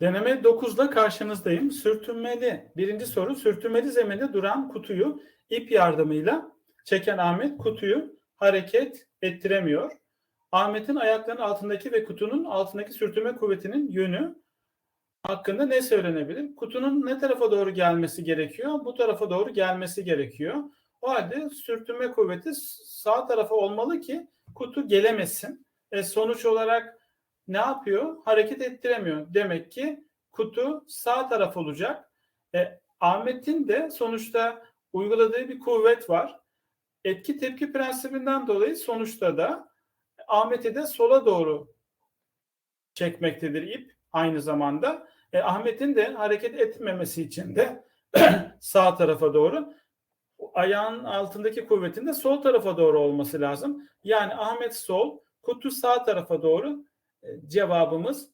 Deneme 9'la karşınızdayım. Sürtünmeli, birinci soru sürtünmeli zeminde duran kutuyu ip yardımıyla çeken Ahmet kutuyu hareket ettiremiyor. Ahmet'in ayaklarının altındaki ve kutunun altındaki sürtünme kuvvetinin yönü hakkında ne söylenebilir? Kutunun ne tarafa doğru gelmesi gerekiyor? Bu tarafa doğru gelmesi gerekiyor. O halde sürtünme kuvveti sağ tarafa olmalı ki kutu gelemesin. E sonuç olarak ne yapıyor? Hareket ettiremiyor. Demek ki kutu sağ taraf olacak. E, Ahmet'in de sonuçta uyguladığı bir kuvvet var. Etki tepki prensibinden dolayı sonuçta da Ahmet'i de sola doğru çekmektedir ip aynı zamanda. E, Ahmet'in de hareket etmemesi için de sağ tarafa doğru ayağın altındaki kuvvetin de sol tarafa doğru olması lazım. Yani Ahmet sol, kutu sağ tarafa doğru cevabımız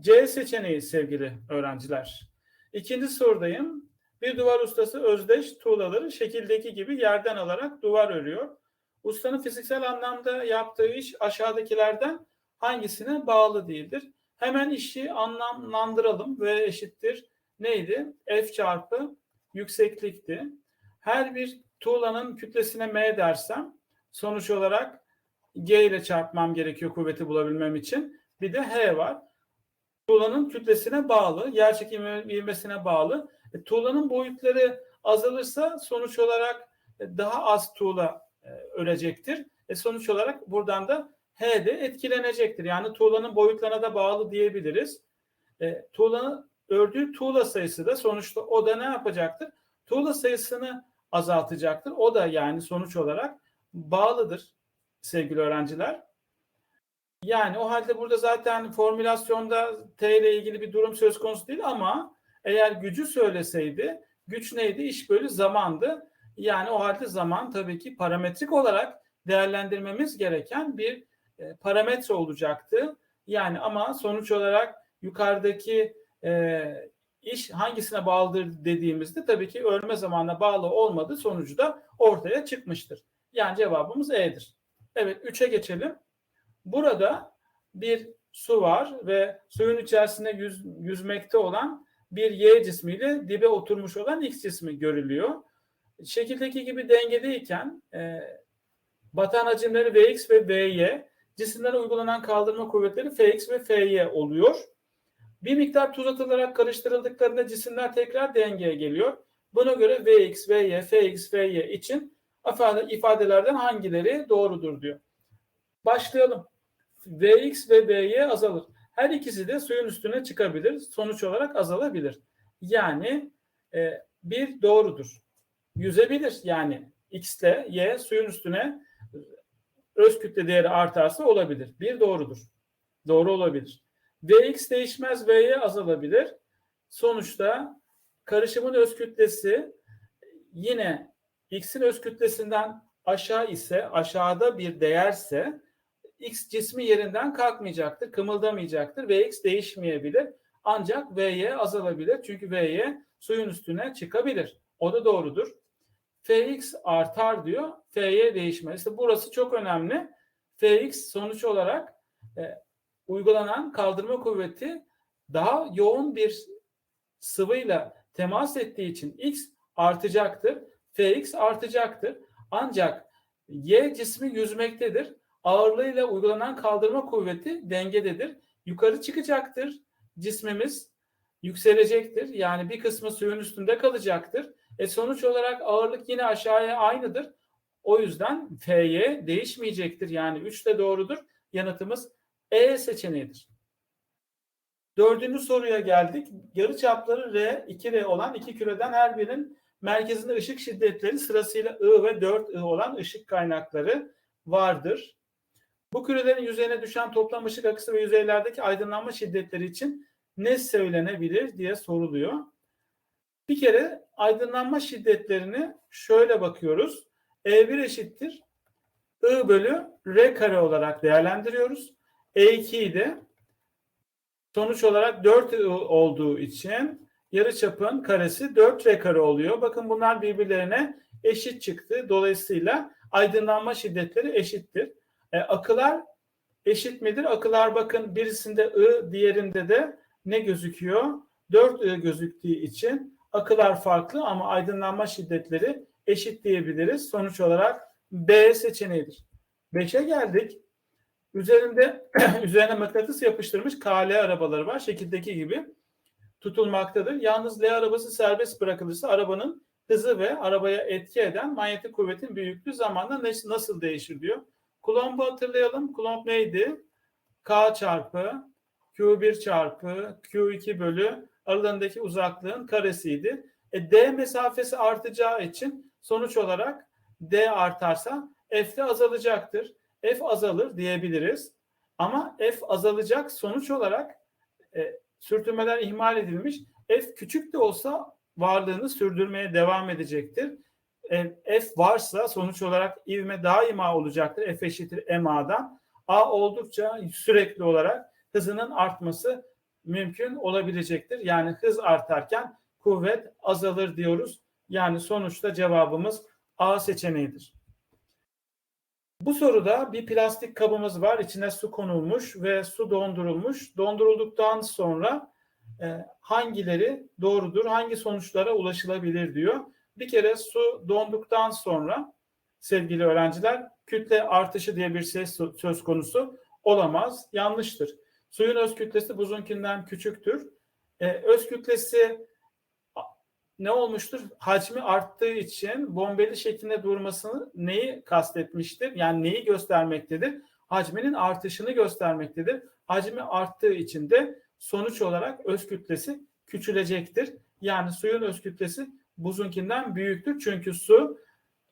C seçeneği sevgili öğrenciler. İkinci sorudayım. Bir duvar ustası özdeş tuğlaları şekildeki gibi yerden alarak duvar örüyor. Ustanın fiziksel anlamda yaptığı iş aşağıdakilerden hangisine bağlı değildir? Hemen işi anlamlandıralım ve eşittir neydi? F çarpı yükseklikti. Her bir tuğlanın kütlesine M dersem sonuç olarak G ile çarpmam gerekiyor kuvveti bulabilmem için. Bir de H var. Tuğlanın kütlesine bağlı, yerçekim ivmesine bağlı. E, tuğlanın boyutları azalırsa sonuç olarak daha az tuğla e, ölecektir. E, sonuç olarak buradan da H de etkilenecektir. Yani tuğlanın boyutlarına da bağlı diyebiliriz. E, tuğlanın ördüğü tuğla sayısı da sonuçta o da ne yapacaktır? Tuğla sayısını azaltacaktır. O da yani sonuç olarak bağlıdır sevgili öğrenciler. Yani o halde burada zaten formülasyonda T ile ilgili bir durum söz konusu değil ama eğer gücü söyleseydi güç neydi? İş bölü zamandı. Yani o halde zaman tabii ki parametrik olarak değerlendirmemiz gereken bir e, parametre olacaktı. Yani ama sonuç olarak yukarıdaki e, iş hangisine bağlıdır dediğimizde tabii ki örme zamanına bağlı olmadığı sonucu da ortaya çıkmıştır. Yani cevabımız E'dir. Evet 3'e geçelim. Burada bir su var ve suyun içerisinde yüz, yüzmekte olan bir Y cismiyle dibe oturmuş olan X cismi görülüyor. Şekildeki gibi dengedeyken e, batan hacimleri Vx ve Vy, cisimlere uygulanan kaldırma kuvvetleri Fx ve Fy oluyor. Bir miktar tuz atılarak karıştırıldıklarında cisimler tekrar dengeye geliyor. Buna göre Vx, Vy, Fx, Fy için ifadelerden hangileri doğrudur diyor. Başlayalım. Vx ve Vy azalır. Her ikisi de suyun üstüne çıkabilir. Sonuç olarak azalabilir. Yani e, bir doğrudur. Yüzebilir. Yani x ile y suyun üstüne öz kütle değeri artarsa olabilir. Bir doğrudur. Doğru olabilir. Vx değişmez, Vy azalabilir. Sonuçta karışımın öz kütlesi yine x'in öz kütlesinden aşağı ise aşağıda bir değerse x cismi yerinden kalkmayacaktır, kımıldamayacaktır. Vx değişmeyebilir. Ancak Vy azalabilir. Çünkü Vy suyun üstüne çıkabilir. O da doğrudur. Fx artar diyor. Fy değişmez. İşte burası çok önemli. Fx sonuç olarak e, uygulanan kaldırma kuvveti daha yoğun bir sıvıyla temas ettiği için x artacaktır. Fx artacaktır. Ancak y cismi yüzmektedir. Ağırlığıyla uygulanan kaldırma kuvveti dengededir. Yukarı çıkacaktır. Cismimiz yükselecektir. Yani bir kısmı suyun üstünde kalacaktır. E sonuç olarak ağırlık yine aşağıya aynıdır. O yüzden F'ye değişmeyecektir. Yani 3 de doğrudur. Yanıtımız E seçeneğidir. Dördüncü soruya geldik. Yarı çapları R, 2R olan iki küreden her birinin merkezinde ışık şiddetleri sırasıyla I ve 4I olan ışık kaynakları vardır. Bu kürelerin yüzeyine düşen toplam ışık akısı ve yüzeylerdeki aydınlanma şiddetleri için ne söylenebilir diye soruluyor. Bir kere aydınlanma şiddetlerini şöyle bakıyoruz. E1 eşittir I bölü R kare olarak değerlendiriyoruz. E2'yi de sonuç olarak 4 I olduğu için yarıçapın karesi 4 R kare oluyor. Bakın bunlar birbirlerine eşit çıktı. Dolayısıyla aydınlanma şiddetleri eşittir. E, akılar eşit midir? Akılar bakın birisinde I, diğerinde de ne gözüküyor? 4 gözüktüğü için akılar farklı ama aydınlanma şiddetleri eşit diyebiliriz. Sonuç olarak B seçeneğidir. 5'e geldik. Üzerinde üzerine mıknatıs yapıştırmış KL arabaları var. Şekildeki gibi tutulmaktadır. Yalnız L arabası serbest bırakılırsa arabanın hızı ve arabaya etki eden manyetik kuvvetin büyüklüğü zamanla nasıl değişir diyor. Coulomb'u hatırlayalım. Coulomb neydi? K çarpı Q1 çarpı Q2 bölü aralarındaki uzaklığın karesiydi. E, D mesafesi artacağı için sonuç olarak D artarsa F de azalacaktır. F azalır diyebiliriz. Ama F azalacak sonuç olarak e, sürtünmeler ihmal edilmiş. F küçük de olsa varlığını sürdürmeye devam edecektir. E, F varsa sonuç olarak ivme daima olacaktır. F eşittir MA'dan. A oldukça sürekli olarak hızının artması mümkün olabilecektir. Yani hız artarken kuvvet azalır diyoruz. Yani sonuçta cevabımız A seçeneğidir. Bu soruda bir plastik kabımız var. İçine su konulmuş ve su dondurulmuş. Dondurulduktan sonra e, hangileri doğrudur, hangi sonuçlara ulaşılabilir diyor. Bir kere su donduktan sonra sevgili öğrenciler kütle artışı diye bir şey söz konusu olamaz. Yanlıştır. Suyun öz kütlesi buzunkinden küçüktür. E, öz kütlesi ne olmuştur? Hacmi arttığı için bombeli şeklinde durmasını neyi kastetmiştir? Yani neyi göstermektedir? Hacminin artışını göstermektedir. Hacmi arttığı için de sonuç olarak öz kütlesi küçülecektir. Yani suyun öz kütlesi buzunkinden büyüktür. Çünkü su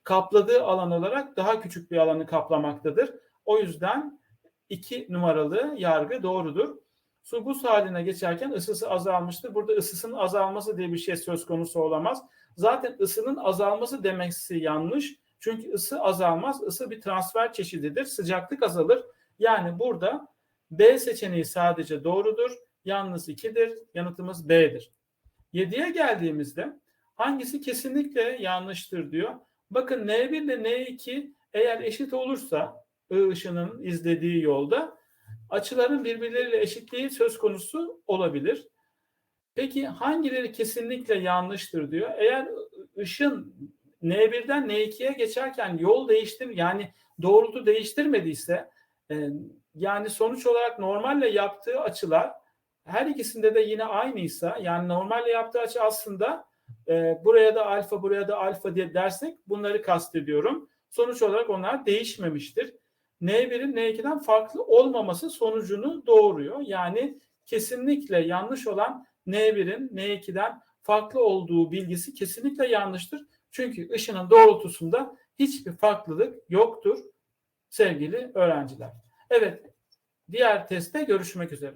kapladığı alan olarak daha küçük bir alanı kaplamaktadır. O yüzden iki numaralı yargı doğrudur. Su buz haline geçerken ısısı azalmıştır. Burada ısısının azalması diye bir şey söz konusu olamaz. Zaten ısının azalması demeksi yanlış. Çünkü ısı azalmaz. Isı bir transfer çeşididir. Sıcaklık azalır. Yani burada B seçeneği sadece doğrudur. Yalnız 2'dir. Yanıtımız B'dir. 7'ye geldiğimizde hangisi kesinlikle yanlıştır diyor. Bakın N1 ile N2 eğer eşit olursa ışının izlediği yolda açıların birbirleriyle eşitliği söz konusu olabilir. Peki hangileri kesinlikle yanlıştır diyor. Eğer ışın N1'den N2'ye geçerken yol değiştir yani doğrultu değiştirmediyse e, yani sonuç olarak normalle yaptığı açılar her ikisinde de yine aynıysa yani normalle yaptığı açı aslında e, buraya da alfa buraya da alfa diye dersek bunları kastediyorum. Sonuç olarak onlar değişmemiştir. N1'in N2'den farklı olmaması sonucunu doğuruyor. Yani kesinlikle yanlış olan N1'in N2'den farklı olduğu bilgisi kesinlikle yanlıştır. Çünkü ışının doğrultusunda hiçbir farklılık yoktur sevgili öğrenciler. Evet, diğer testte görüşmek üzere.